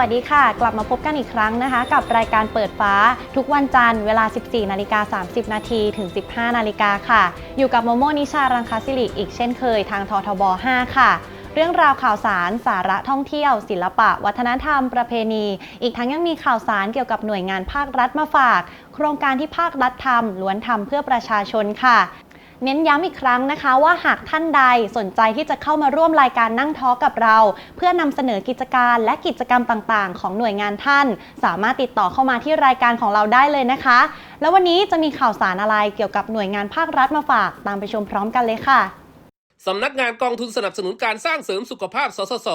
วัสดีค่ะ กลับมาพบกันอีกครั้งนะคะ กับรายการเปิดฟ้าทุกวันจันทร์เวลา 14 นาฬิกา 30 นาทีถึง 15 นาฬิกาค่ะ อยู่กับโมโมนิชารังคาสิริอีกเช่นเคยทางททบ 5 ค่ะเรื่องราวข่าวสาร สาระท่องเที่ยว ศิลปะ วัฒนธรรม ประเพณี อีกทั้งยังมีข่าวสารเกี่ยวกับหน่วยงานภาครัฐมาฝาก โครงการที่ภาครัฐทำล้วนทำเพื่อประชาชนค่ะ เน้นย้ำอีกครั้งนะคะว่าหากท่านใดสนใจที่จะเข้ามาร่วมรายการนั่งทอกกับเรา เพื่อนำเสนอกิจการและกิจกรรมต่างๆ ของหน่วยงานท่าน สามารถติดต่อเข้ามาที่รายการของเราได้เลยนะคะ แล้ววันนี้จะมีข่าวสารอะไรเกี่ยวกับหน่วยงานภาครัฐมาฝากตามไปชมพร้อมกันเลยค่ะสำนักงานกองทุนสนับสนุนการสร้างเสริมสุขภาพ สสส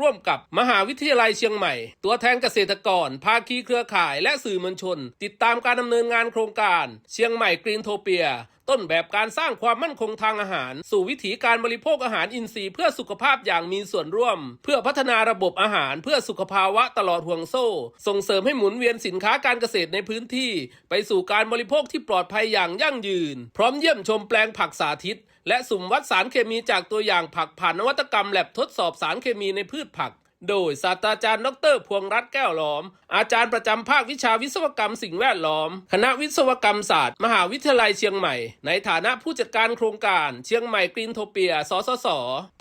ร่วมกับมหาวิทยาลัยเชียงใหม่ ตัวแทนเกษตรกร ภาคีเครือข่ายและสื่อมวลชน ติดตามการดำเนินงานโครงการ เชียงใหม่กรีนโทเปีย ต้นแบบการสร้างความมั่นคงทางอาหาร สู่วิถีการบริโภคอาหารอินทรีย์เพื่อสุขภาพอย่างมีส่วนร่วม เพื่อพัฒนาระบบอาหารเพื่อสุขภาวะตลอดห่วงโซ่ ส่งเสริมให้หมุนเวียนสินค้าการเกษตรในพื้นที่ ไปสู่การบริโภคที่ปลอดภัยอย่างยั่งยืน พร้อมเยี่ยมชมแปลงผักสาธิต และสุ่มวัดสารเคมีจากตัวอย่างผักผ่านนวัตกรรมแลบทดสอบสารเคมีในพืชผัก โดยศาสตราจารย์ดรพวงรัตน์แก้วล้อม อาจารย์ประจำภาควิชาวิศวกรรมสิ่งแวดล้อม คณะวิศวกรรมศาสตร์ มหาวิทยาลัยเชียงใหม่ ในฐานะผู้จัดการโครงการ เชียงใหม่กรีนโทเปีย สสส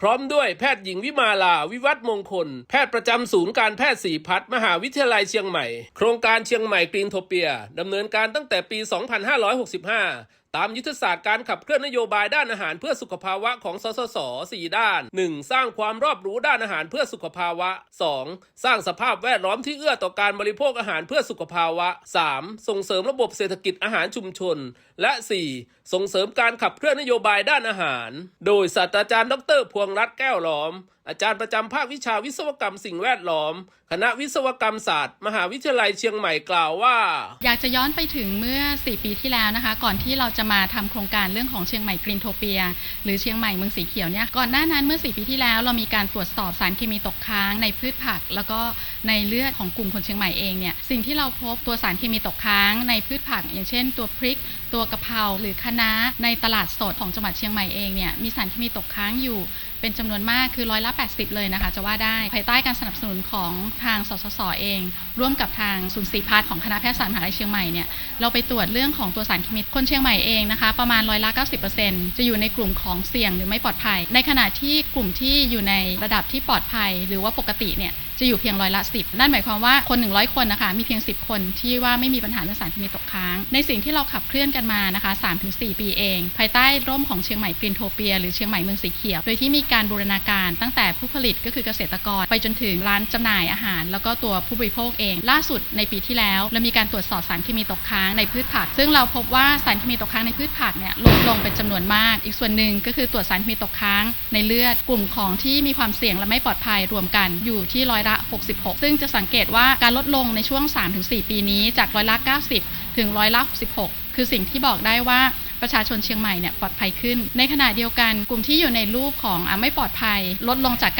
พร้อมด้วยแพทย์หญิงวิมาลาวิวัฒมงคล แพทย์ประจำศูนย์การแพทย์สีพัฒน์มหาวิทยาลัยเชียงใหม่ โครงการเชียงใหม่กรีนโทเปียดำเนินการตั้งแต่ปี 2565 ตามยุทธศาสตร์การขับเคลื่อนนโยบายด้านอาหารเพื่อสุขภาวะของสสส4ด้าน 1. สร้างความรอบรู้ด้านอาหารเพื่อสุขภาวะ 2. สร้างสภาพแวดล้อมที่เอื้อต่อการบริโภคอาหารเพื่อสุขภาวะ 3. ส่งเสริมระบบเศรษฐกิจอาหารชุมชน และ 4. ส่งเสริมการขับเคลื่อนนโยบายด้านอาหาร โดยศาสตราจารย์ดร พวงรัตน์แก้วล้อม อาจารย์ประจำภาควิชาวิศวกรรมสิ่งแวดล้อม คณะวิศวกรรมศาสตร์ มหาวิทยาลัยเชียงใหม่กล่าวว่า อยากจะย้อนไปถึงเมื่อ 4 ปีที่แล้วนะคะ ก่อนที่เราจะมาทำโครงการเรื่องของเชียงใหม่กรีนโทเปีย หรือเชียงใหม่เมืองสีเขียวเนี่ยก่อนหน้านั้นเมื่อ 4 ปีที่แล้วเรามีการตรวจสอบสารเคมีตกค้างในพืชผัก แล้วก็ในเลือดของกลุ่มคนเชียงใหม่เองเนี่ยสิ่งที่เราพบตัวสารเคมีตกค้างในพืชผัก อย่างเช่น ตัวพริก ตัวกะเพราหรือคะน้าในตลาดสดของจังหวัดเชียงใหม่เองเนี่ยมีสารเคมีตกค้างอยู่เป็นจำนวนมากคือร้อยละ80 เลยนะคะ จะว่าได้ภายใต้การสนับสนุนของทางสสสเอง ร่วมกับทางศูนย์สีพัฒน์ของคณะแพทยศาสตร์มหาวิทยาลัยเชียงใหม่เนี่ยเราไปตรวจเรื่องของตัวสารเคมีคนเชียงใหม่เองนะคะประมาณร้อยละ90%จะอยู่ในกลุ่มของเสี่ยงหรือไม่ปลอดภัย ในขณะที่กลุ่มที่อยู่ในระดับที่ปลอดภัย หรือว่าปกติเนี่ย จะอยู่เพียงร้อยละ 10 นั่นหมายความว่าคน 100 คนนะคะมีเพียง 10 คนที่ว่าไม่มีปัญหาเรื่องสารเคมีตกค้าง ในสิ่งที่เราขับเคลื่อนกันมานะคะ 3-4 ปีเอง ภายใต้ร่มของเชียงใหม่กรีนโทเปียหรือเชียงใหม่เมืองสีเขียว โดยที่มีการบูรณาการตั้งแต่ผู้ผลิตก็คือเกษตรกร ไปจนถึงร้านจำหน่ายอาหาร แล้วก็ตัวผู้บริโภคเอง ล่าสุดในปีที่แล้ว เรามีการตรวจสอบสารเคมีตกค้างในพืชผัก ซึ่งเราพบว่าสารเคมีตกค้างในพืชผักเนี่ยลดลงเป็นจำนวนมาก อีกส่วนหนึ่งก็คือตรวจสารเคมีตกค้างในเลือดกลุ่มของที่มีความเสี่ยงและไม่ปลอดภัยรวมกันอยู่ที่ร้อยละ 66 ซึ่งจะสังเกตว่าการลดลงในช่วง 3-4 ปีนี้จากร้อยละ 90 ถึงร้อยละ66 คือสิ่งที่บอกได้ว่าประชาชนเชียงใหม่เนี่ยปลอดภัยขึ้น ในขณะเดียวกันกลุ่มที่อยู่ในรูปของอไม่ปลอดภัย ลดลงจาก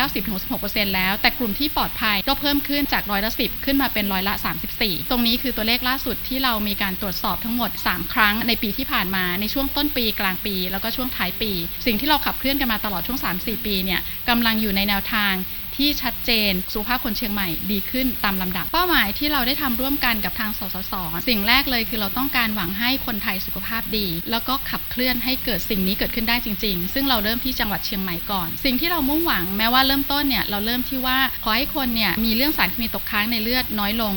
90-66%แล้ว แต่กลุ่มที่ปลอดภัยก็เพิ่มขึ้นจากร้อยละ10 ขึ้นมาเป็นร้อยละ 34 ตรงนี้คือตัวเลขล่าสุดที่เรามีการตรวจสอบทั้งหมด 3 ครั้งในปีที่ผ่านมาในช่วงต้นปีกลางปี แล้วก็ช่วงท้ายปี สิ่งที่เราขับเคลื่อนกันมาตลอดช่วง 3-4 ปีเนี่ยกำลังอยู่ในแนวทาง ที่ชัดเจน สุขภาพคนเชียงใหม่ดีขึ้นตามลำดับ เป้าหมายที่เราได้ทำร่วมกันกับทางสสส สิ่งแรกเลยคือเราต้องการหวังให้คนไทยสุขภาพดี แล้วก็ขับเคลื่อนให้เกิดสิ่งนี้เกิดขึ้นได้จริง ๆ ซึ่งเราเริ่มที่จังหวัดเชียงใหม่ก่อน สิ่งที่เรามุ่งหวังแม้ว่าเริ่มต้นเนี่ยเราเริ่มที่ว่าขอให้คนเนี่ยมีเรื่องสารเคมีตกค้างในเลือดน้อยลง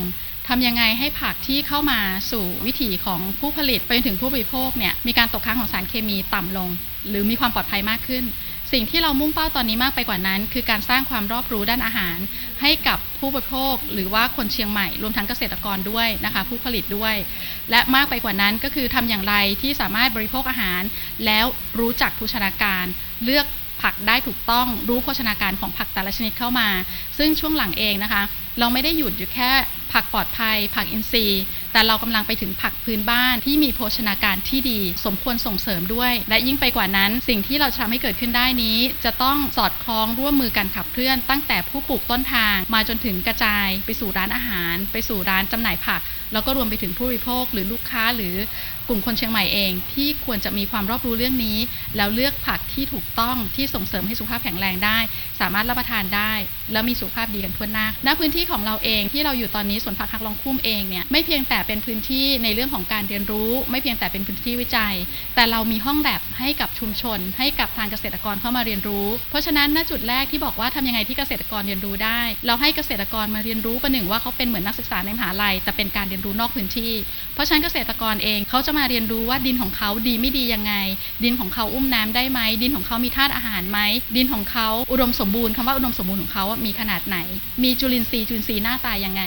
ทำยังไงให้ผักที่เข้ามาสู่วิถีของผู้ผลิตไปจนถึงผู้บริโภคเนี่ยมีการตกค้างของสารเคมีต่ำลง หรือมีความปลอดภัยมากขึ้น สิ่งที่เรามุ่งเป้าตอนนี้มากไปกว่านั้น คือการสร้างความรอบรู้ด้านอาหาร ให้กับผู้บริโภค หรือว่าคนเชียงใหม่รวมทั้งเกษตรกรด้วยนะคะผู้ผลิตด้วย และมากไปกว่านั้นก็คือทำอย่างไรที่สามารถบริโภคอาหาร แล้วรู้จักภูชนาการ เลือกผักได้ถูกต้องรู้โภชนาการของผักแต่ละชนิดเข้ามา ซึ่งช่วงหลังเองนะคะเราไม่ได้หยุดอยู่แค่ผักปลอดภัย ผักอินทรีย์ แต่เรากำลังไปถึงผักพื้นบ้านที่มีโภชนาการที่ดี สมควรส่งเสริมด้วย และยิ่งไปกว่านั้น สิ่งที่เราจะทำให้เกิดขึ้นได้นี้ จะต้องสอดคล้องร่วมมือกันขับเคลื่อน ตั้งแต่ผู้ปลูกต้นทาง มาจนถึงกระจาย ไปสู่ร้านอาหาร ไปสู่ร้านจำหน่ายผัก แล้วก็รวมไปถึงผู้บริโภค หรือลูกค้าหรือกลุ่มคนเชียงใหม่เอง ที่ควรจะมีความรอบรู้เรื่องนี้ แล้วเลือกผักที่ถูกต้องที่ส่งเสริมให้สุขภาพแข็งแรงได้ สามารถรับประทานได้ แล้วมีสุขภาพดีกันทั่วหน้าณพื้นที่ที่ของเราเองที่เราอยู่ตอนนี้สวนผักฮักลองคุ้มเองเนี่ยไม่เพียงแต่เป็นพื้นที่ในเรื่องของการเรียนรู้ ไม่เพียงแต่เป็นพื้นที่วิจัย แต่เรามีห้องแลบให้กับชุมชน ให้กับทางเกษตรกรเข้ามาเรียนรู้ เพราะฉะนั้นณจุดแรกที่บอกว่าทำยังไงที่เกษตรกรเรียนรู้ได้ เราให้เกษตรกรมาเรียนรู้ประหนึ่งว่าเขาเป็นเหมือนนักศึกษาในมหาลัย แต่เป็นการเรียนรู้นอกพื้นที่ เพราะฉะนั้นเกษตรกรเองเขาจะมาเรียนรู้ว่าดินของเขาดีไม่ดียังไง ดินของเขาอุ้มน้ำได้ไหมดินของเขามีธาตุอาหารไหมดินของเขาอุดมสมบูรณ์คำว่าอุดมสมบูรณ์ของเขามีขนาดไหน มีจุลินทรีย์จุลินทรีย์หน้าตายังไง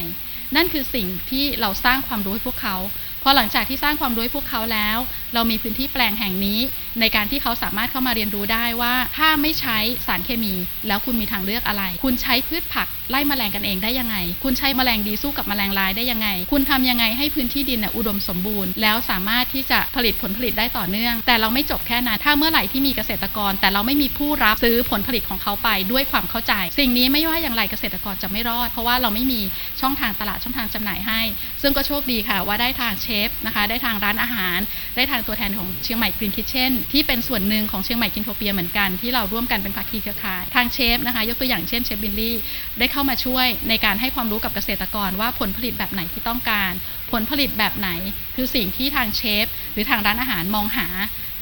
นั่นคือสิ่งที่เราสร้างความรู้ให้พวกเขาพอหลังจากที่สร้างความรู้ให้พวกเขาแล้ว เรามีพื้นที่แปลงแห่งนี้ ในการที่เขาสามารถเข้ามาเรียนรู้ได้ว่า ถ้าไม่ใช้สารเคมี แล้วคุณมีทางเลือกอะไร คุณใช้พืชผัก ไล่แมลงกันเองได้ยังไง คุณใช้แมลงดีสู้กับแมลงร้ายได้ยังไง คุณทำยังไงให้พื้นที่ดินอุดมสมบูรณ์ แล้วสามารถที่จะผลิตผลผลิตได้ต่อเนื่อง แต่เราไม่จบแค่นั้นถ้าเมื่อไหร่ที่มีเกษตรกร แต่เราไม่มีผู้รับซื้อผลผลิตของเขาไปด้วยความเข้าใจ สิ่งนี้ไม่ว่าอย่างไรเกษตรกรจะไม่รอด เพราะว่าเราไม่มีช่องทางตลาดช่องทางจำหน่ายให้ ซึ่งก็โชคดีค่ะว่าได้ทางเชฟนะคะได้ทางร้านอาหาร ได้ทางตัวแทนของเชียงใหม่กรีนคิทเช่นที่เป็นส่วนหนึ่งของเชียงใหม่กินโทเปียเหมือนกันที่เราร่วมกันเป็นภาคีเครือข่ายทางเชฟนะคะยกตัวอย่างเช่นเชฟบิลลี่ได้เข้ามาช่วยในการให้ความรู้กับเกษตรกรว่าผลผลิตแบบไหนที่ต้องการ ผลผลิตแบบไหน คือสิ่งที่ทางเชฟ หรือทางร้านอาหารมองหา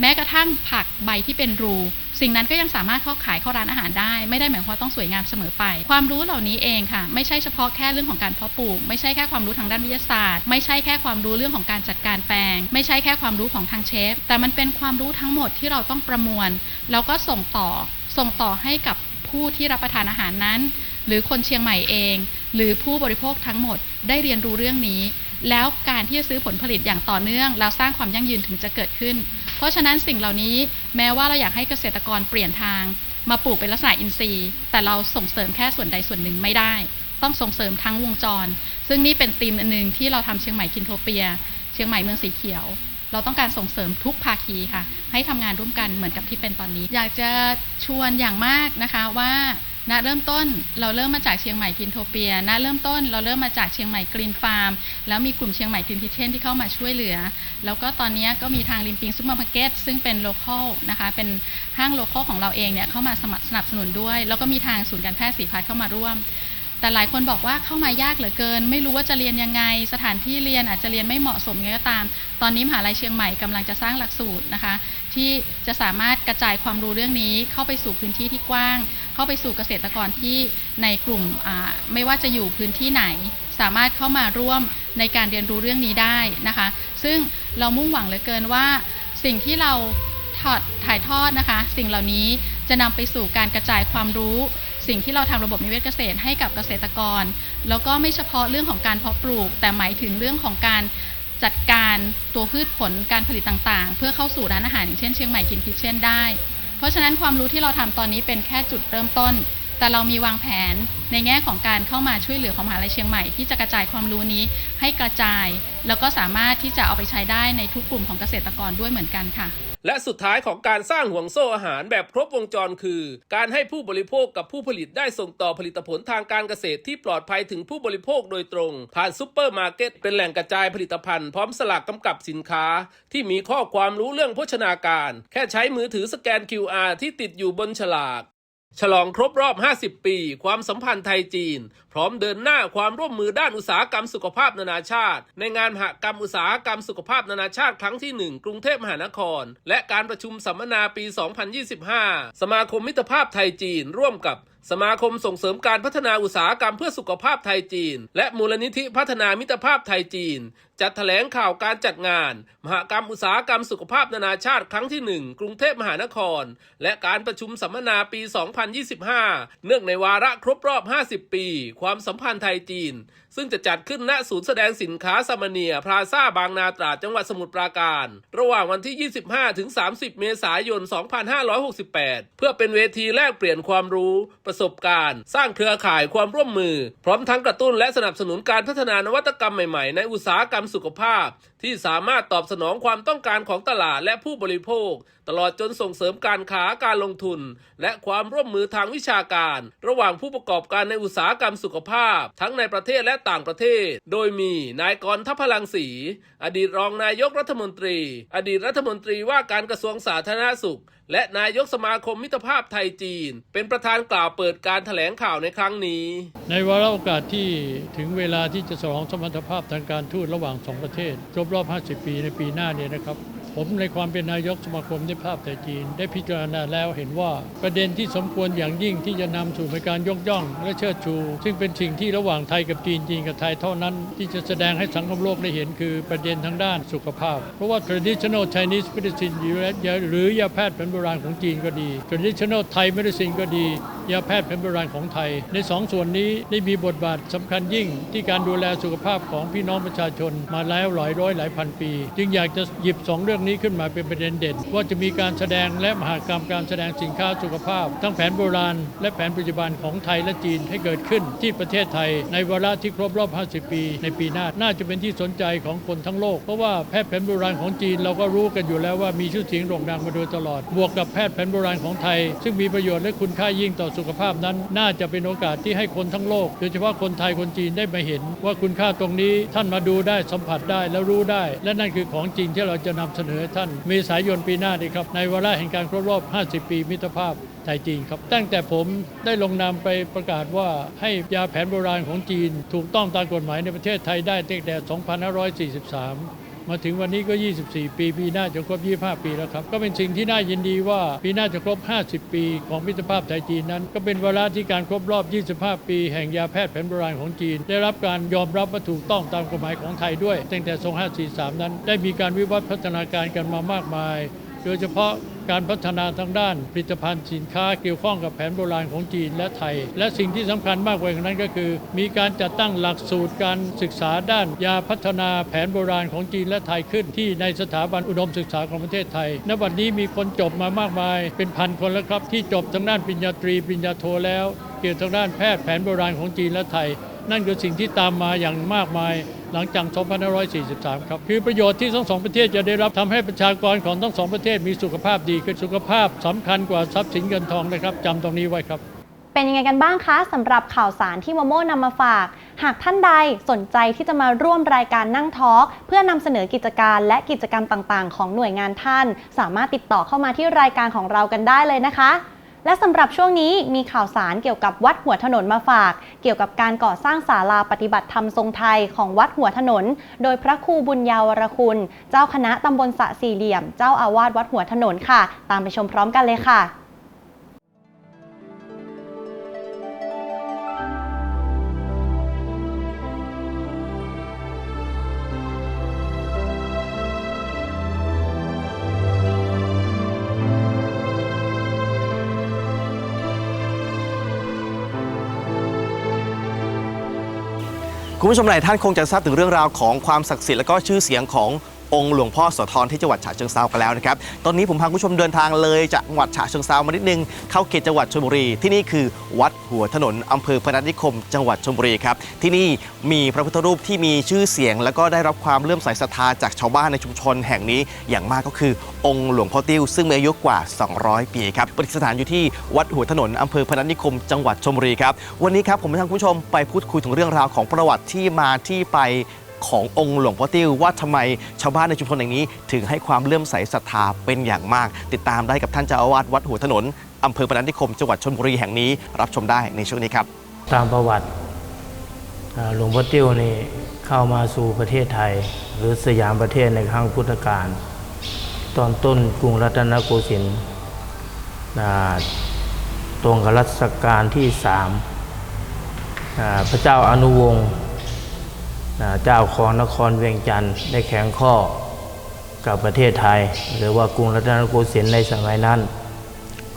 แม้กระทั่งผักใบที่เป็นรู สิ่งนั้นก็ยังสามารถเข้าขายเข้าร้านอาหารได้ ไม่ได้หมายความว่าต้องสวยงามเสมอไป ความรู้เหล่านี้เองค่ะ ไม่ใช่เฉพาะแค่เรื่องของการเพาะปลูก ไม่ใช่แค่ความรู้ทางด้านวิทยาศาสตร์ ไม่ใช่แค่ความรู้เรื่องของการจัดการแปลง ไม่ใช่แค่ความรู้ของทางเชฟ แต่มันเป็นความรู้ทั้งหมดที่เราต้องประมวล แล้วก็ส่งต่อ ส่งต่อให้กับผู้ที่รับประทานอาหารนั้น หรือคนเชียงใหม่เอง หรือผู้บริโภคทั้งหมดได้เรียนรู้เรื่องนี้ แล้วการที่จะซื้อผลผลิตอย่างต่อเนื่อง แล้วสร้างความยั่งยืนถึงจะเกิดขึ้น เพราะฉะนั้นสิ่งเหล่านี้แม้ว่าเราอยากให้เกษตรกรเปลี่ยนทาง มาปลูกเป็นลักษณะอินทรีย์ แต่เราส่งเสริมแค่ส่วนใดส่วนหนึ่งไม่ได้ ต้องส่งเสริมทั้งวงจร ซึ่งนี่เป็นธีมอันหนึ่งที่เราทำเชียงใหม่คินโทเปีย เชียงใหม่เมืองสีเขียวเราต้องการส่งเสริมทุกภาคีค่ะ ให้ทำงานร่วมกันเหมือนกับที่เป็นตอนนี้ อยากจะชวนอย่างมากนะคะว่า ณเริ่มต้นเราเริ่มมาจากเชียงใหม่กินโทเปียณเริ่มต้นเราเริ่มมาจากเชียงใหม่กรีนฟาร์ม แล้วมีกลุ่มเชียงใหม่กรีนคิเช่นที่เข้ามาช่วยเหลือ แล้วก็ตอนนี้ก็มีทางริมปิงซุปเปอร์มาร์เก็ตซึ่งเป็นโลเคอลนะคะเป็นห้างโลเคอลของเราเองเนี่ยเข้ามาสมัครสนับสนุนด้วย แล้วก็มีทางศูนย์การแพทย์สีพัฒเข้ามาร่วม แต่หลายคนบอกว่าเข้ามายากเหลือเกิน ไม่รู้ว่าจะเรียนยังไง สถานที่เรียนอาจจะเรียนไม่เหมาะสมยังไงก็ตาม ตอนนี้มหาลัยเชียงใหม่กำลังจะสร้างหลักสูตรนะคะ ที่จะสามารถกระจายความรู้เรื่องนี้ เข้าไปสู่พื้นที่ที่กว้าง เข้าไปสู่เกษตรกรที่ในกลุ่มไม่ว่าจะอยู่พื้นที่ไหน สามารถเข้ามาร่วมในการเรียนรู้เรื่องนี้ได้นะคะ ซึ่งเรามุ่งหวังเหลือเกินว่า สิ่งที่เราถอดถ่ายทอดนะคะ สิ่งเหล่านี้จะนำไปสู่การกระจายความรู้ สิ่งที่เราทำระบบนิเวศเกษตรให้กับเกษตรกร แล้วก็ไม่เฉพาะเรื่องของการเพาะปลูก แต่หมายถึงเรื่องของการจัดการตัวพืชผลการผลิตต่างๆ เพื่อเข้าสู่ร้านอาหารอย่างเช่นเชียงใหม่กินคิทเช่นได้ เพราะฉะนั้นความรู้ที่เราทำตอนนี้เป็นแค่จุดเริ่มต้น แต่เรามีวางแผนในแง่ของการเข้ามาช่วยเหลือของมหาลัยเชียงใหม่ที่จะกระจายความรู้นี้ให้กระจาย แล้วก็สามารถที่จะเอาไปใช้ได้ในทุกกลุ่มของเกษตรกรด้วยเหมือนกันค่ะ และสุดท้ายของการสร้างห่วงโซ่อาหารแบบครบวงจรคือ การให้ผู้บริโภคกับผู้ผลิตได้ส่งต่อผลิตผลทางการเกษตรที่ปลอดภัยถึงผู้บริโภคโดยตรง ผ่านซูเปอร์มาร์เก็ตเป็นแหล่งกระจายผลิตภัณฑ์พร้อมสลากกำกับสินค้า ที่มีข้อความรู้เรื่องโภชนาการ แค่ใช้มือถือสแกน QR ที่ติดอยู่บนฉลาก ฉลองครบรอบ 50 ปี ความสัมพันธ์ไทยจีน พร้อมเดินหน้าความร่วมมือด้านอุตสาหกรรมสุขภาพนานาชาติ ในงานมหกรรมอุตสาหกรรมสุขภาพนานาชาติครั้งที่ 1 กรุงเทพมหานคร และการประชุมสัมมนาปี 2025 สมาคมมิตรภาพไทยจีน ร่วมกับ สมาคมส่งเสริมการพัฒนาอุตสาหกรรมเพื่อสุขภาพไทยจีน และมูลนิธิพัฒนามิตรภาพไทยจีน จัดแถลงข่าวการจัดงาน มหกรรมอุตสาหกรรมสุขภาพนานาชาติครั้งที่ 1 กรุงเทพมหานคร และการประชุมสัมมนาปี 2025 เนื่องในวาระครบรอบ 50 ปี ความสัมพันธ์ไทยจีน ซึ่งจะจัดขึ้นณศูนย์แสดงสินค้าสมเนียพลาซ่าบางนาตราดจังหวัดสมุทรปราการ ระหว่างวันที่ 25 ถึง 30 เมษายน 2568 เพื่อเป็นเวทีแลกเปลี่ยนความรู้ประสบการณ์ สร้างเครือข่ายความร่วมมือ พร้อมทั้งกระตุ้นและสนับสนุนการพัฒนานวัตกรรมใหม่ๆ ในอุตสาหกรรมสุขภาพ ที่สามารถตอบสนองความต้องการของตลาดและผู้บริโภค ตลอดจนส่งเสริมการค้าการลงทุน และความร่วมมือทางวิชาการ ระหว่างผู้ประกอบการในอุตสาหกรรมสุขภาพ ทั้งในประเทศและต่างประเทศ โดยมีนายกรทัพพลังศรีอดีตรองนายกรัฐมนตรี อดีตรัฐมนตรีว่าการกระทรวงสาธารณสุข และนายกสมาคมมิตรภาพไทยจีน เป็นประธานกล่าวเปิดการถแถลงข่าวในครั้งนี้ ในวาระโอกาสที่ถึงเวลาที่จะฉลองสมรรถภาพทางการทูตระหว่างสองประเทศครบรอบ 50 ปีในปีหน้าเนี่ยนะครับ ผมในความเป็นนายกสมาคมนิตรภาพไทยจีน ได้พิจารณาแล้วเห็นว่าประเด็นที่สมควรอย่างยิ่งที่จะนำสู่ในการยกย่องและเชิดชู ซึ่งเป็นสิ่งที่ระหว่างไทยกับจีนจีนกับไทยเท่านั้น ที่จะแสดงให้สังคมโลกได้เห็นคือประเด็นทางด้านสุขภาพ เพราะว่า traditional Chinese medicine หรือยาแพทย์แผนโบราณของจีนก็ดี traditional Thai medicine ก็ดียาแพทย์แผนโบราณของไทย ในสองส่วนนี้ได้มีบทบาทสำคัญยิ่ง ที่การดูแลสุขภาพของพี่น้องประชาชนมาแล้วหลายร้อยหลายพันปี จึงอยากจะหยิบสองเรื่องนี้ขึ้นมาเป็นประเด็นเด่น ว่าจะมีการแสดงและมหากรรมการแสดงสินค้าสุขภาพ ทั้งแผนโบราณ และแผนปัจจุบันของไทยและจีนให้เกิดขึ้น ที่ประเทศไทย ในวาระที่ครบรอบ 50 ปี ในปีหน้าน่าจะเป็นที่สนใจของคนทั้งโลกเพราะว่าแพทย์แผนโบราณของจีนเราก็รู้กันอยู่แล้วว่ามีชื่อเสียงโด่งดังมาโดยตลอด บวกกับแพทย์แผนโบราณของไทย ซึ่งมีประโยชน์และคุณค่ายิ่งต่อสุขภาพนั้น น่าจะเป็นโอกาสที่ให้คนทั้งโลก โดยเฉพาะคนไทยคนจีนได้มาเห็น ว่าคุณค่าตรงนี้ท่านมาดูได้สัมผัสได้และรู้ได้ และนั่นคือของจริงที่เราจะนำเสนอให้ท่านมีสายนปีหน้าดีครับ ในวาระแห่งการครบรอบ 50 ปีมิตรภาพไทยจีนครับ ตั้งแต่ผมได้ลงนามไปประกาศว่าให้ยาแผนโบราณของจีน ถูกต้องตามกฎหมายในประเทศไทยได้ตั้งแต่ 2543 มาถึงวันนี้ก็ 24 ปีปีหน้าจะครบ 25 ปีแล้วครับ ก็เป็นสิ่งที่น่ายินดีว่าปีหน้าจะครบ 50 ปี ของมิตรภาพไทยจีนนั้น ก็เป็นวาระที่การครบรอบ 25 ปี แห่งยาแพทย์แผนโบราณของจีน ได้รับการยอมรับว่าถูกต้องตามกฎหมายของไทยด้วย ตั้งแต่ 2543 นั้น ได้มีการวิวัฒน์พัฒนาการกันมามากมาย โดยเฉพาะการพัฒนาทางด้านผลิตภัณฑ์สินค้าเกี่ยวข้องกับแผนโบราณของจีนและไทย และสิ่งที่สำคัญมากกว่านั้นก็คือ มีการจัดตั้งหลักสูตรการศึกษาด้านยาพัฒนาแผนโบราณของจีนและไทยขึ้น ที่ในสถาบันอุดมศึกษาของประเทศไทย ณ วันนี้มีคนจบมามากมาย เป็นพันคนแล้วครับ ที่จบทางด้านปริญญาตรีปริญญาโทแล้ว เกี่ยวกับทางด้านแพทย์แผนโบราณของจีนและไทย นั่นคือสิ่งที่ตามมาอย่างมากมาย หลังจาก2543 ครับ คือประโยชน์ที่ทั้งสองประเทศจะได้รับทำให้ประชากรของทั้งสองประเทศมีสุขภาพดีขึ้นสุขภาพสำคัญกว่าทรัพย์สินเงินทองนะครับจำตรงนี้ไว้ครับ เป็นยังไงกันบ้างคะสำหรับข่าวสารที่โมโม่นำมาฝาก หากท่านใดสนใจที่จะมาร่วมรายการนั่งทอล์กเพื่อนำเสนอกิจการและกิจกรรมต่างๆ ของหน่วยงานท่าน สามารถติดต่อเข้ามาที่รายการของเรากันได้เลยนะคะ และสำหรับช่วงนี้มีข่าวสารเกี่ยวกับวัดหัวถนนมาฝาก เกี่ยวกับการก่อสร้างศาลาปฏิบัติธรรมทรงไทยของวัดหัวถนน โดยพระครูบุญยาวรคุณ เจ้าคณะตำบลสะสี่เหลี่ยม เจ้าอาวาสวัดหัวถนนค่ะ ตามไปชมพร้อมกันเลยค่ะ คุณผู้ชมหลายท่านคงจะทราบถึงเรื่องราวของความศักดิ์สิทธิ์และก็ชื่อเสียงของ องค์หลวงพ่อโสธรที่จังหวัดฉะเชิงเซากันแล้วนะครับ ตอนนี้ผมพาคุณผู้ชมเดินทางเลยจากจังหวัดฉะเชิงเซามานิดนึง เข้าเขตจังหวัดชลบุรี ที่นี่คือวัดหัวถนนอำเภอพนัสนิคม จังหวัดชลบุรีครับ ที่นี่มีพระพุทธรูปที่มีชื่อเสียง และก็ได้รับความเลื่อมใสศรัทธาจากชาวบ้านในชุมชนแห่งนี้ อย่างมากก็คือองค์หลวงพ่อติ้วซึ่งมีอายุกว่า 200 ปีครับประดิษฐานอยู่ที่วัดหัวถนนอำเภอพนัสนิคม จังหวัดชลบุรีครับ วันนี้ครับผมจะพาคุณผู้ชมไปพูดคุยถึงเรื่องราวของประวัติที่มาที่ไป ขององค์หลวงพ่อติ้วว่าทำไมชาวบ้านในชุมชนแห่งนี้ ถึงให้ความเลื่อมใสศรัทธาเป็นอย่างมาก ติดตามได้กับท่านเจ้าอาวาสวัดหัวถนนอำเภอพนัสนิคมจังหวัดชลบุรีแห่งนี้รับชมได้ในช่วงนี้ครับ ตามประวัติหลวงพ่อติ้วนี่เข้ามาสู่ประเทศไทย หรือสยามประเทศในครั้งพุทธกาลตอนต้นกรุงรัตนโกสินทร์ตรงกับรัชกาลที่สามพระเจ้าอนุวงศ์ เจ้าของนครเวียงจันทร์ได้แข่งข้อกับประเทศไทย หรือว่ากรุงรัตนโกสินทร์ในสมัยนั้น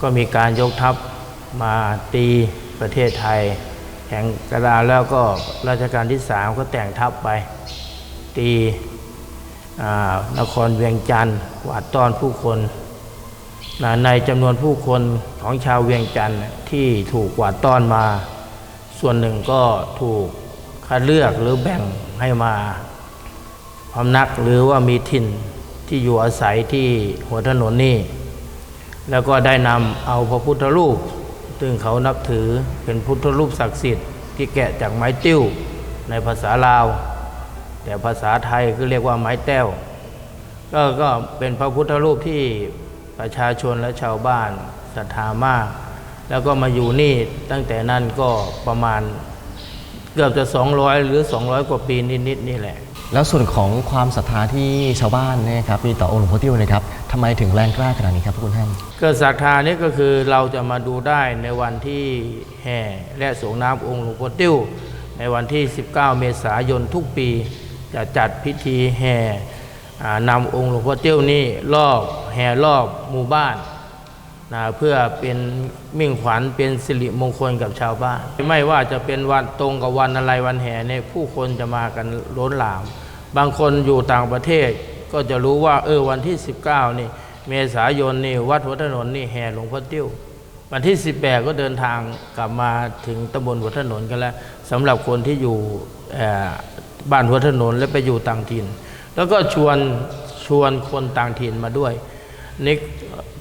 ก็มีการยกทัพมาตีประเทศไทยแข่งกระดาแล้วก็รัชกาลที่สามก็แต่งทัพไป ตีนครเวียงจันทร์กวาดต้อนผู้คนในจำนวนผู้คนของชาวเวียงจันทร์ที่ถูกกวาดต้อนมา ส่วนหนึ่งก็ถูกคัดเลือกหรือแบ่ง ให้มาพำนักหรือว่ามีถิ่นที่อยู่อาศัยที่หัวถนนนี่แล้วก็ได้นำเอาพระพุทธรูป ซึ่งเขานับถือเป็นพุทธรูปศักดิ์สิทธิ์ที่แกะจากไม้ติ้วในภาษาลาว แต่ภาษาไทยก็เรียกว่าไม้แต้วก็ก็เป็นพระพุทธรูปที่ประชาชนและชาวบ้านศรัทธามาก แล้วก็มาอยู่นี่ตั้งแต่นั้นก็ประมาณ เกือบจะ 200 หรือ 200 กว่าปีนิดๆนี่แหละ แล้วส่วนของความศรัทธาที่ชาวบ้านเนะครับมีต่อองค์หลวงพ่อติ้วนะครับทำไมถึงแรงกล้าขนาดนี้ครับพระคุณท่านเกิดศรัทธานี่ก็คือเราจะมาดูได้ในวันที่แห่และสงน้ำองค์หลวงพ่อติ้ว ในวันที่ 19 เมษายนทุกปี จะจัดพิธีแห่อ่านำองค์หลวงพ่อติ้วนี่รอบแห่รอบหมู่บ้าน นะเพื่อเป็นมิ่งขวัญเป็นสิริมงคลกับชาวบ้าน ไม่ว่าจะเป็นวันตรงกับวันอะไรวันแห่เนี่ยผู้คนจะมากันล้นหลาม บางคนอยู่ต่างประเทศก็จะรู้ว่าเออวันที่ 19 นี่เมษายนนี่วัดหัวถนนนี่แห่หลวงพ่อติ้ว วันที่ 18 ก็เดินทางกลับมาถึงตำบลหัวถนนกันแล้วสำหรับคนที่อยู่บ้านหัวถนนและไปอยู่ต่างถิ่น แล้วก็ชวนชวนคนต่างถิ่นมาด้วยนี่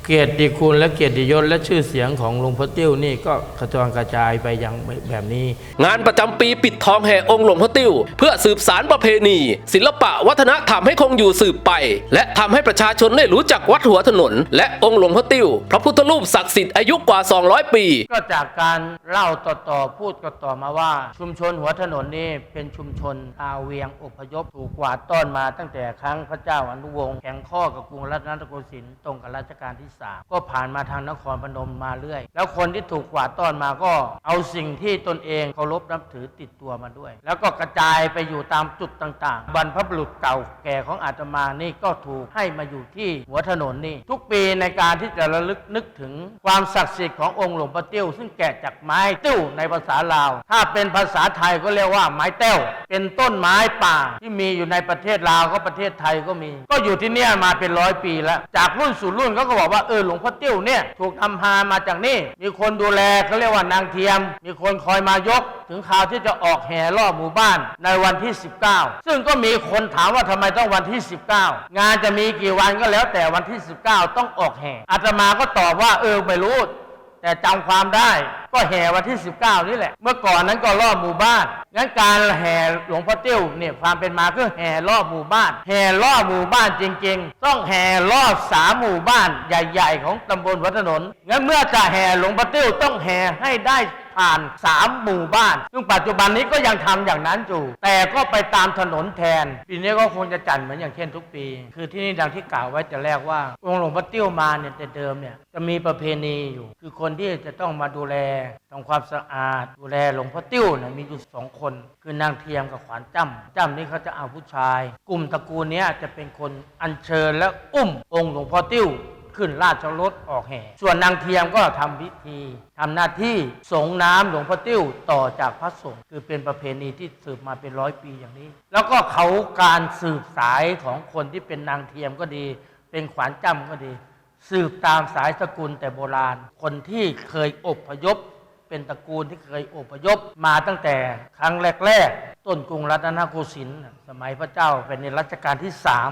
เกียรติคุณและเกียรติยศและชื่อเสียงของหลวงพ่อติ้วนี่ก็กระจรกระจายไปอย่างแบบนี้ งานประจำปีปิดทองแห่องค์หลวงพ่อติ้ว เพื่อสืบสารประเพณี ศิลปะวัฒนธรรมให้คงอยู่สืบไป และทำให้ประชาชนได้รู้จักวัดหัวถนน และองค์หลวงพ่อติ้ว พระพุทธรูปศักดิ์สิทธิ์อายุกว่า 200 ปี ก็จากการเล่าต่อๆพูดก็ต่อมาว่า ชุมชนหัวถนนนี้เป็นชุมชนชาวเวียงอพยพถูกกวาดต้อนมาตั้งแต่ครั้งพระเจ้าอนุวงศ์แข่งข้อกับกรุงรัตนโกสินทร์ตรงกับรัชกาลที่3 ก็ผ่านมาทางนครพนมมาเรื่อย แล้วคนที่ถูกกวาดต้อนมาก็เอาสิ่งที่ตนเองเคารพนับถือติดตัวมาด้วย แล้วก็กระจายไปอยู่ตามจุดต่างๆ บรรพบุรุษเก่าแก่ของอาตมานี่ก็ถูกให้มาอยู่ที่หัวถนนนี่ ทุกปีในการที่จะระลึกนึกถึงความศักดิ์สิทธิ์ขององค์หลวงพ่อเตี้ยวซึ่งแกะจากไม้ติ้วในภาษาลาว ถ้าเป็นภาษาไทยก็เรียกว่าไม้แต้วเป็นต้นไม้ป่าที่มีอยู่ในประเทศลาวก็ประเทศไทยก็มี ก็อยู่ที่เนี่ยมาเป็นร้อยปีแล้ว จากรุ่นสู่รุ่นเขาก็บอกว่าเออหลวงพ่อเตี้ยวเนี่ยถูกทำพามาจากนี่ มีคนดูแลเขาเรียกว่านางเทียม มีคนคอยมายก ถึงข่าวที่จะออกแห่รอบหมู่บ้านในวันที่ 19 ซึ่งก็มีคนถามว่าทำไมต้องวันที่ 19 งานจะมีกี่วันก็แล้วแต่วันที่ 19 ต้องออกแห่อาตมาก็ตอบว่าเออไม่รู้แต่จำความได้ ก็แห่วันที่ 19 นี่แหละ เมื่อก่อนนั้นก็รอบหมู่บ้าน งั้นการแห่หลวงพ่อเตี้ยวเนี่ยความเป็นมาคือแห่รอบหมู่บ้าน แห่รอบหมู่บ้านจริง ๆ ต้องแห่รอบสามหมู่บ้านใหญ่ ๆ ของตำบลวัดถนน งั้นเมื่อจะแห่หลวงพ่อเตี้ยวต้องแห่ให้ได้ ผ่านสามหมู่บ้าน ซึ่งปัจจุบันนี้ก็ยังทำอย่างนั้นอยู่ แต่ก็ไปตามถนนแทน ปีนี้ก็คงจะจัดเหมือนอย่างเช่นทุกปี คือที่นี่ดังที่กล่าวไว้แต่แรกว่า องค์หลวงพ่อเตี้ยวมาเนี่ยแต่เดิมเนี่ยจะมีประเพณีอยู่ คือคนที่จะต้องมาดูแลทำความสะอาด ดูแลหลวงพ่อเตี้ยวเนี่ยมีอยู่สองคน คือนางเทียมกับขวานจ้ำจ้ำนี่เขาจะเอาผู้ชาย กลุ่มตระกูลนี้จะเป็นคนอัญเชิญและอุ้มองค์หลวงพ่อเตี้ยว ขึ้นราชรถออกแห่ ส่วนนางเทียมก็ทำพิธีทำหน้าที่สงน้ำหลวงพ่อติ้วต่อจากพระสงฆ์คือเป็นประเพณีที่สืบมาเป็นร้อยปีอย่างนี้ แล้วก็เขาการสืบสายของคนที่เป็นนางเทียมก็ดี เป็นขวานจ้ำก็ดี สืบตามสายสกุลแต่โบราณ คนที่เคยอบพยพเป็นตระกูลที่เคยอพยพมาตั้งแต่ครั้งแรก ๆ ต้นกรุงรัตนโกสินทร์สมัยพระเจ้าเป็นในรัชกาลที่สาม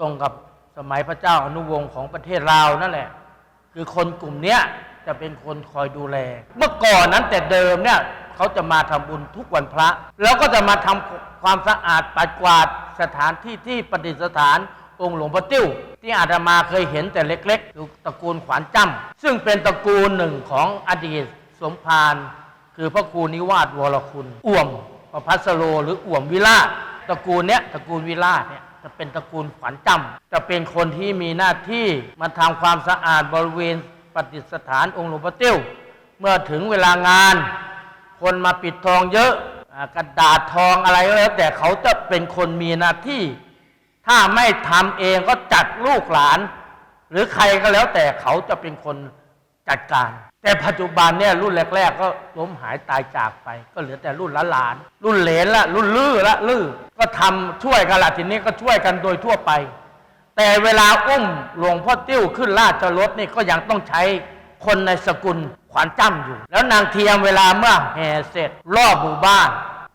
ตรงกับ สมัยพระเจ้าอนุวงศ์ของประเทศลาวนั่นแหละ คือคนกลุ่มเนี้ยจะเป็นคนคอยดูแล เมื่อก่อนนั้นแต่เดิมเนี่ยเขาจะมาทำบุญทุกวันพระ แล้วก็จะมาทำความสะอาดปัดกวาดสถานที่ที่ประดิษฐานองค์หลวงพ่อติ้ว ที่อาตมาเคยเห็นแต่เล็กๆคือตระกูลขวานจ้ำซึ่งเป็นตระกูลหนึ่งของอดีตสมภารคือพระครูนิวาสวรคุณ อ่วมประพัสโลหรืออ่วมวิลาตระกูลเนี้ยตระกูลวิลาเนี่ย จะเป็นตระกูลขวัญจำจะเป็นคนที่มีหน้าที่มาทำความสะอาดบริเวณปฏิสถานองค์หลวงพ่อเตี้ยวเมื่อถึงเวลางาน คนมาปิดทองเยอะกระดาษทองอะไรก็แล้วแต่เขาจะเป็นคนมีหน้าที่ ถ้าไม่ทำเองก็จัดลูกหลาน หรือใครก็แล้วแต่เขาจะเป็นคนจัดการ แต่ปัจจุบันเนี่ยรุ่นแรก ๆ ก็ล้มหายตายจากไป ก็เหลือแต่รุ่นหลานๆรุ่นเหลนละรุ่นลื้อละลื้อก็ทำช่วยกันละทีนี้ก็ช่วยกันโดยทั่วไป แต่เวลาอุ้มหลวงพ่อติ้วขึ้นราชรถนี่ก็ยังต้องใช้คนในสกุลขวานจ้ำอยู่ แล้วนางเทียมเวลาเมื่อแห่เสร็จรอบหมู่บ้าน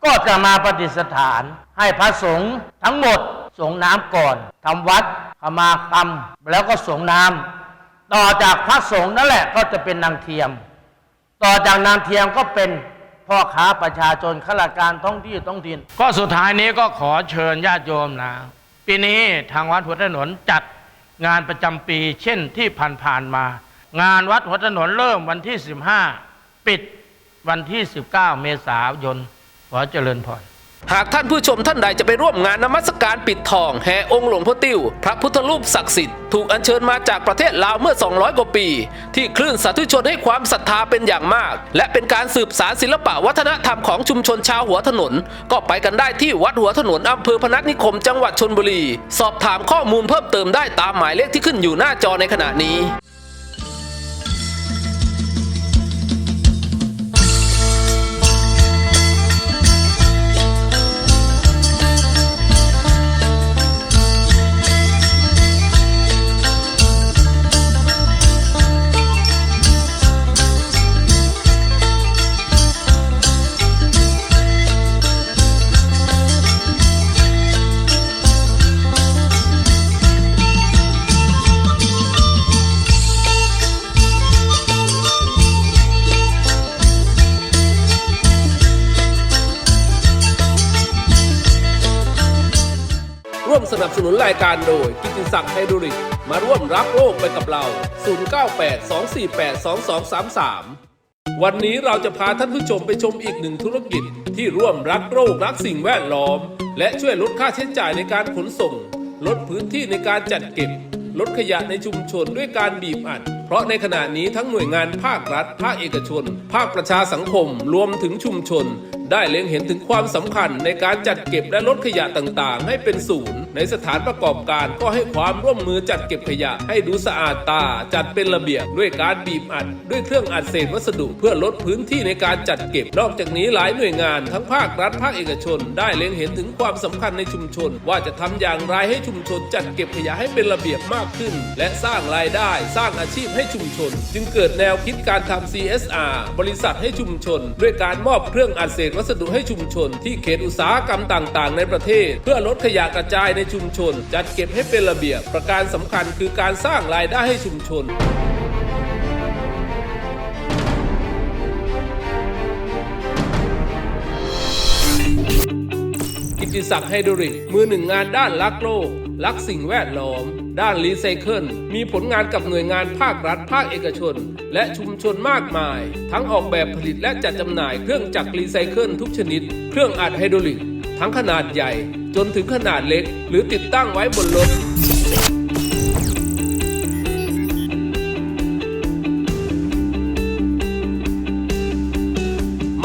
ก็จะมาปฏิสถานให้พระสงฆ์ทั้งหมดสงน้ำก่อนทำวัดขมากรรมแล้วก็สงน้ำ ต่อจากพระสงฆ์นั่นแหละก็จะเป็นนางเทียม ต่อจากนางเทียมก็เป็นพ่อค้าประชาชนข้าราชการท้องที่ท้องถิ่นก็สุดท้ายนี้ก็ขอเชิญญาติโยมนะปีนี้ทางวัดหัวถนนจัดงานประจำปีเช่นที่ผ่านๆมา งานวัดหัวถนนเริ่มวันที่ 15 ปิดวันที่ 19 เมษายนขอเจริญพร หากท่านผู้ชมท่านใดจะไปร่วมงานนมัสการปิดทองแห่องค์หลวงพ่อติ้ว พระพุทธรูปศักดิ์สิทธิ์ถูกอัญเชิญมาจากประเทศลาวเมื่อ 200 กว่าปี ที่คลื่นสาธุชนให้ความศรัทธาเป็นอย่างมาก และเป็นการสืบสารศิลปะวัฒนธรรมของชุมชนชาวหัวถนน ก็ไปกันได้ที่วัดหัวถนนอำเภอพนัสนิคมจังหวัดชนบุรี สอบถามข้อมูลเพิ่มเติมได้ตามหมายเลขที่ขึ้นอยู่หน้าจอในขณะนี้ายการโดยกิติศักดิ์ไฮดริกมาร่วมรักโลกไปกับเรา 0982482233 วันนี้เราจะพาท่านผู้ชมไปชมอีกหนึ่งธุรกิจที่ร่วมรักโลกรักสิ่งแวดล้อม และช่วยลดค่าใช้จ่ายในการขนส่ง ลดพื้นที่ในการจัดเก็บ ลดขยะในชุมชนด้วยการบีบอัดเพราะในขณะนี้ทั้งหน่วยงานภาครัฐ ภาคเอกชน ภาคประชาสังคม รวมถึงชุมชน ได้เล็งเห็นถึงความสำคัญในการจัดเก็บและลดขยะต่างๆ ให้เป็นศูนย์ ในสถานประกอบการก็ให้ความร่วมมือจัดเก็บขยะ ให้ดูสะอาดตาจัดเป็นระเบียบด้วยการบีบอัด ด้วยเครื่องอัดเศษวัสดุ เพื่อลดพื้นที่ในการจัดเก็บนอกจากนี้หลายหน่วยงานทั้งภาครัฐภาคเอกชน ได้เล็งเห็นถึงความสำคัญในชุมชน ว่าจะทำอย่างไรให้ชุมชนจัดเก็บขยะให้เป็นระเบียบมากขึ้น และสร้างรายได้สร้างอาชีพให้ชุมชน จึงเกิดแนวคิดการทำ CSR บริษัทให้ชุมชน ด้วยการมอบเครื่องอัดเศษวัสดุให้ชุมชน ที่เขตอุตสาหกรรมต่างๆ ในประเทศ เพื่อลดขยะกระจายในชุมชน จัดเก็บให้เป็นระเบียบ ประการสำคัญคือการสร้างรายได้ให้ชุมชนกิติศักดิ์ไฮดริกมือหนึ่งงานด้านรักโลก รักสิ่งแวดล้อม ด้านรีไซเคิลมีผลงานกับหน่วยงานภาครัฐ ภาคเอกชน และชุมชนมากมาย ทั้งออกแบบผลิตและจัดจำหน่ายเครื่องจักรรีไซเคิลทุกชนิด เครื่องอัดไฮดรอลิก ทั้งขนาดใหญ่ จนถึงขนาดเล็ก หรือติดตั้งไว้บนรถ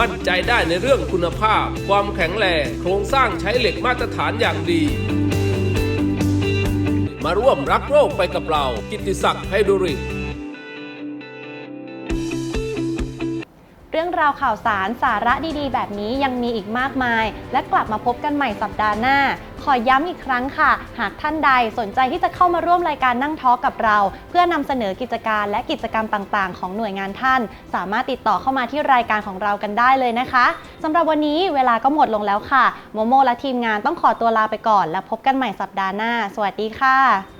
มั่นใจได้ในเรื่องคุณภาพ ความแข็งแรง โครงสร้างใช้เหล็กมาตรฐานอย่างดี มาร่วมรักโลกไปกับเรา กิติศักดิ์ไฮดริเรื่องราวข่าวสารสาระดีๆ แบบนี้ยังมีอีกมากมาย และกลับมาพบกันใหม่สัปดาห์หน้า ขอย้ำอีกครั้งค่ะ หากท่านใดสนใจที่จะเข้ามาร่วมรายการนั่งทอกกับเรา เพื่อนำเสนอกิจการและกิจกรรมต่างๆ ของหน่วยงานท่าน สามารถติดต่อเข้ามาที่รายการของเรากันได้เลยนะคะสำหรับวันนี้เวลาก็หมดลงแล้วค่ะโมโมและทีมงานต้องขอตัวลาไปก่อน แล้วพบกันใหม่สัปดาห์หน้า สวัสดีค่ะ